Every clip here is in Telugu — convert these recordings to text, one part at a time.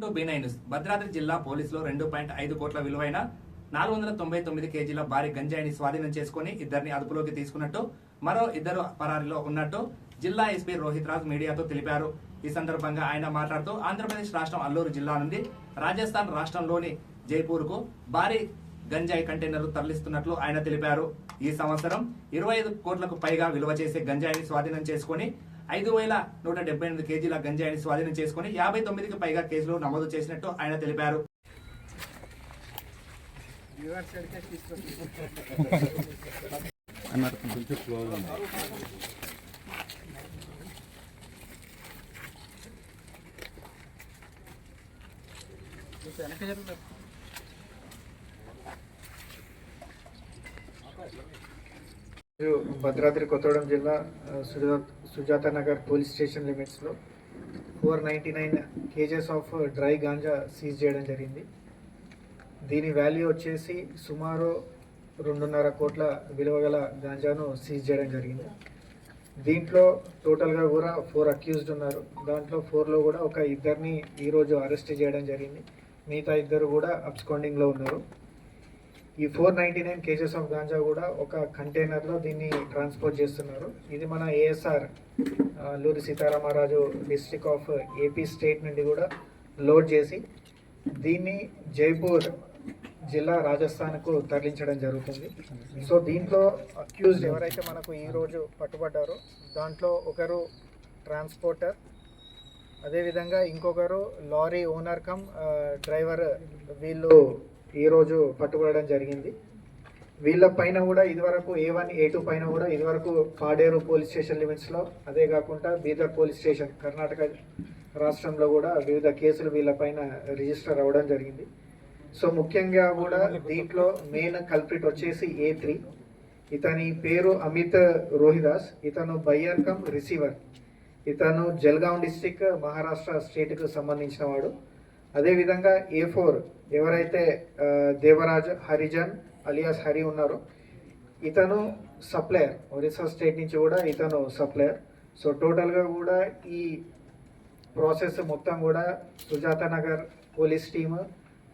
To B nine news. Bhadradri జిల్లా పోలీసులు రెండు పాయింట్ ఐదు కోట్ల విలువైన నాలుగు వందల తొంభై తొమ్మిది కేజీల భారీ గంజాయిని స్వాధీనం చేసుకుని ఇద్దరిని అదుపులోకి తీసుకున్నట్టు మరో ఇద్దరు పరారీలో ఉన్నట్టు జిల్లా ఎస్పీ రోహిత్ రాజ్ మీడియాతో తెలిపారు ఈ సందర్భంగా ఆయన మాట్లాడుతూ ఆంధ్రప్రదేశ్ రాష్ట్రం అల్లూరు జిల్లా నుండి రాజస్థాన్ రాష్ట్రంలోని జైపూర్కు భారీ గంజాయి కంటైనర్లు తరలిస్తున్నట్లు ఆయన తెలిపారు ఈ సంవత్సరం ఇరవై ఐదు కోట్లకు పైగా విలువ చేసే గంజాయిని స్వాధీనం చేసుకుని ఐదు వేల నూట డెబ్బై ఎనిమిది కేజీల గంజాయిని స్వాధీనం చేసుకుని యాభై తొమ్మిదికి పైగా కేసులు నమోదు చేసినట్టు ఆయన తెలిపారు. భద్రాద్రి కొత్తగూడెం జిల్లా ఆ, సుజాత నగర్ పోలీస్ స్టేషన్ లిమిట్స్లో four ninety nine kgs of dry ganja seize చేయడం జరిగింది. దీని వాల్యూ వచ్చేసి సుమారు రెండున్నర కోట్ల విలువ గల గాంజాను సీజ్ చేయడం జరిగింది. దీంట్లో టోటల్గా కూడా ఫోర్ అక్యూజ్డ్ ఉన్నారు. దాంట్లో ఫోర్లో కూడా ఒక ఇద్దరిని ఈరోజు అరెస్ట్ చేయడం జరిగింది. మిగతా ఇద్దరు కూడా అబ్స్కాండింగ్లో ఉన్నారు. ఈ four ninety nine kgs of ganja కూడా ఒక కంటైనర్లో దీన్ని ట్రాన్స్పోర్ట్ చేస్తున్నారు. ఇది మన ASR Alluri Sitaramaraju district of AP state నుండి కూడా లోడ్ చేసి దీన్ని జైపూర్ జిల్లా రాజస్థాన్కు తరలించడం జరుగుతుంది. సో దీంట్లో అక్యూజ్డ్ ఎవరైతే మనకు ఈరోజు పట్టుబడ్డారో దాంట్లో ఒకరు ట్రాన్స్పోర్టర్ అదేవిధంగా ఇంకొకరు లారీ ఓనర్ కమ్ డ్రైవర్ వీళ్ళు ఈరోజు పట్టుబడడం జరిగింది. వీళ్ళ పైన కూడా ఇదివరకు ఏ వన్ ఏ టూ పైన కూడా ఇదివరకు పాడేరు పోలీస్ స్టేషన్ లిమిట్స్లో అదే కాకుండా బీదర్ పోలీస్ స్టేషన్ కర్ణాటక రాష్ట్రంలో కూడా వివిధ కేసులు వీళ్ళ పైన రిజిస్టర్ అవ్వడం జరిగింది. సో ముఖ్యంగా కూడా దీంట్లో మెయిన్ కల్ప్రిట్ వచ్చేసి ఏ త్రీ ఇతని పేరు అమిత్ రోహిదాస్ ఇతను బయ్యర్ కమ్ రిసీవర్ ఇతను జల్గాం డిస్టిక్ మహారాష్ట్ర స్టేట్కు సంబంధించిన వాడు. అదేవిధంగా ఏ ఫోర్ ఎవరైతే దేవరాజ్ హరిజన్ అలియాస్ హరి ఉన్నారో ఇతను సప్లయర్. ఒరిస్సా స్టేట్ నుంచి కూడా ఇతను సప్లయర్. సో టోటల్గా కూడా ఈ ప్రాసెస్ మొత్తం కూడా సుజాత నగర్ పోలీస్ టీమ్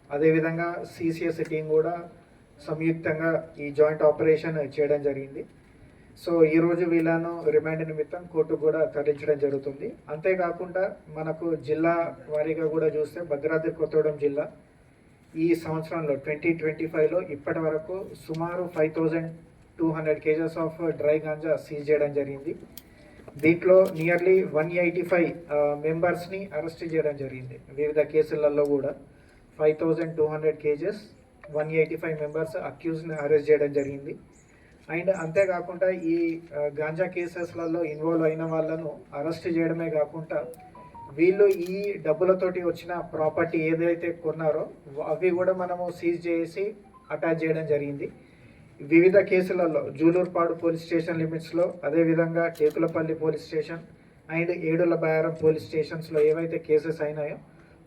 అదేవిధంగా సిసిఎస్ టీం కూడా సంయుక్తంగా ఈ జాయింట్ ఆపరేషన్ చేయడం జరిగింది. సో ఈరోజు వీళ్ళను రిమాండ్ నిమిత్తం కోర్టు కూడా తరలించడం జరుగుతుంది. అంతేకాకుండా మనకు జిల్లా వారీగా కూడా చూస్తే భద్రాద్రి కొత్తగూడెం జిల్లా ఈ సంవత్సరంలో ట్వంటీ ట్వంటీ ఫైవ్లో ఇప్పటి వరకు సుమారు five thousand two hundred kgs of dry ganja seize చేయడం జరిగింది. దీంట్లో నియర్లీ వన్ ఎయిటీ ఫైవ్ మెంబర్స్ని అరెస్ట్ చేయడం జరిగింది. వివిధ కేసులలో కూడా five thousand two hundred kgs one eighty five members అక్యూజ్ని arrest చేయడం జరిగింది. అండ్ అంతేకాకుండా ఈ గాంజా కేసెస్లలో ఇన్వాల్వ్ అయిన వాళ్ళను అరెస్ట్ చేయడమే కాకుండా వీళ్ళు ఈ డబ్బులతోటి వచ్చిన ప్రాపర్టీ ఏదైతే కొన్నారో అవి కూడా మనము సీజ్ చేసి అటాచ్ చేయడం జరిగింది. వివిధ కేసులలో జూలూర్పాడు పోలీస్ స్టేషన్ లిమిట్స్లో అదేవిధంగా Tekulapalli police station and Yedula Bayaram police స్టేషన్స్లో ఏవైతే కేసెస్ అయినాయో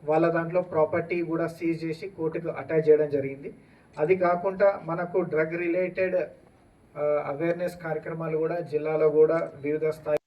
వాళ్ళ దాంట్లో ప్రాపర్టీ కూడా సీజ్ చేసి కోర్టుకు అటాచ్ చేయడం జరిగింది. అది కాకుండా మనకు డ్రగ్ రిలేటెడ్ అవేర్నెస్ కార్యక్రమాలు కూడా జిల్లాలో కూడా వివిధ స్థాయి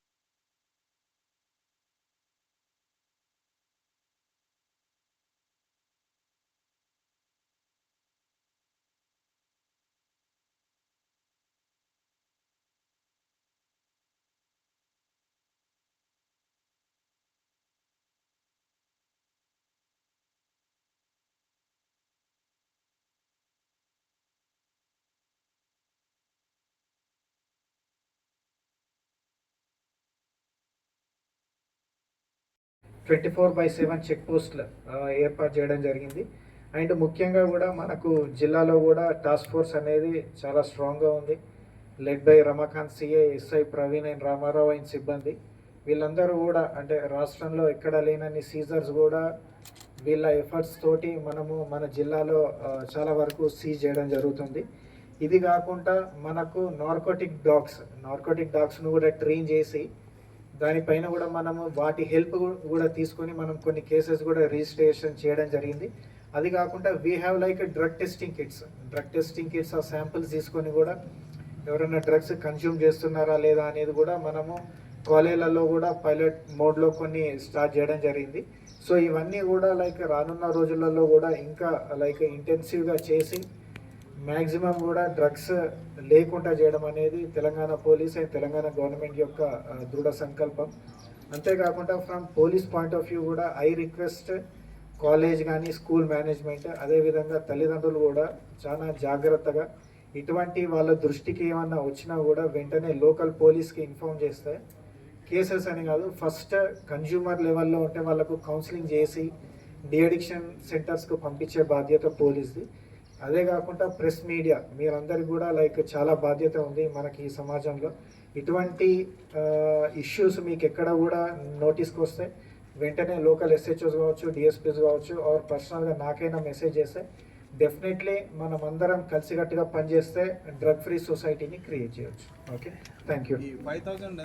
twenty four by seven check పోస్టులు ఏర్పాటు చేయడం జరిగింది. అండ్ ముఖ్యంగా కూడా మనకు జిల్లాలో కూడా టాస్క్ ఫోర్స్ అనేది చాలా స్ట్రాంగ్గా ఉంది. Led by Ramakanth CA SI Praveen and Ramarao అయిన సిబ్బంది. వీళ్ళందరూ కూడా అంటే రాష్ట్రంలో ఎక్కడ లేనన్ని సీజర్స్ కూడా వీళ్ళ ఎఫర్ట్స్ తోటి మనము మన జిల్లాలో చాలా వరకు సీజ్ చేయడం జరుగుతుంది. ఇది కాకుండా మనకు నార్కోటిక్ డాగ్స్ నార్కోటిక్ డాగ్స్ను కూడా ట్రైన్ చేసి దానిపైన కూడా మనము వాటి హెల్ప్ కూడా తీసుకొని మనం కొన్ని కేసెస్ కూడా రిజిస్ట్రేషన్ చేయడం జరిగింది. అది కాకుండా we have like drug testing kits drug testing kits ఆ శాంపిల్స్ తీసుకొని కూడా ఎవరైనా డ్రగ్స్ కన్జ్యూమ్ చేస్తున్నారా లేదా అనేది కూడా మనము కాలేజీలలో కూడా పైలట్ మోడ్లో కొన్ని స్టార్ట్ చేయడం జరిగింది. సో ఇవన్నీ కూడా లైక్ రానున్న రోజులలో కూడా ఇంకా లైక్ ఇంటెన్సివ్గా చేసి మ్యాక్సిమం కూడా డ్రగ్స్ లేకుండా చేయడం అనేది Telangana police and Telangana government యొక్క దృఢ సంకల్పం. అంతేకాకుండా from police point of view కూడా ఐ రిక్వెస్ట్ కాలేజ్ కానీ స్కూల్ మేనేజ్మెంట్ అదేవిధంగా తల్లిదండ్రులు కూడా చాలా జాగ్రత్తగా ఇటువంటి వాళ్ళ దృష్టికి ఏమన్నా వచ్చినా కూడా వెంటనే లోకల్ పోలీస్కి ఇన్ఫామ్ చేస్తే కేసెస్ అని కాదు ఫస్ట్ కన్జ్యూమర్ లెవెల్లో ఉంటే వాళ్ళకు కౌన్సిలింగ్ చేసి డిఅడిక్షన్ సెంటర్స్కు పంపించే బాధ్యత పోలీస్ది. అదే కాకుండా ప్రెస్ మీడియా మీరందరికీ కూడా లైక్ చాలా బాధ్యత ఉంది మనకి ఈ సమాజంలో. ఇటువంటి ఇష్యూస్ మీకు ఎక్కడ కూడా నోటీస్కి వస్తే వెంటనే లోకల్ ఎస్హెచ్ఓస్ కావచ్చు డిఎస్పీస్ కావచ్చు ఆర్ పర్సనల్గా నాకైనా మెసేజ్ చేస్తే డెఫినెట్లీ మనం అందరం కలిసికట్టుగా పనిచేస్తే డ్రగ్ ఫ్రీ సొసైటీని క్రియేట్ చేయొచ్చు. Okay? Thank you five thousand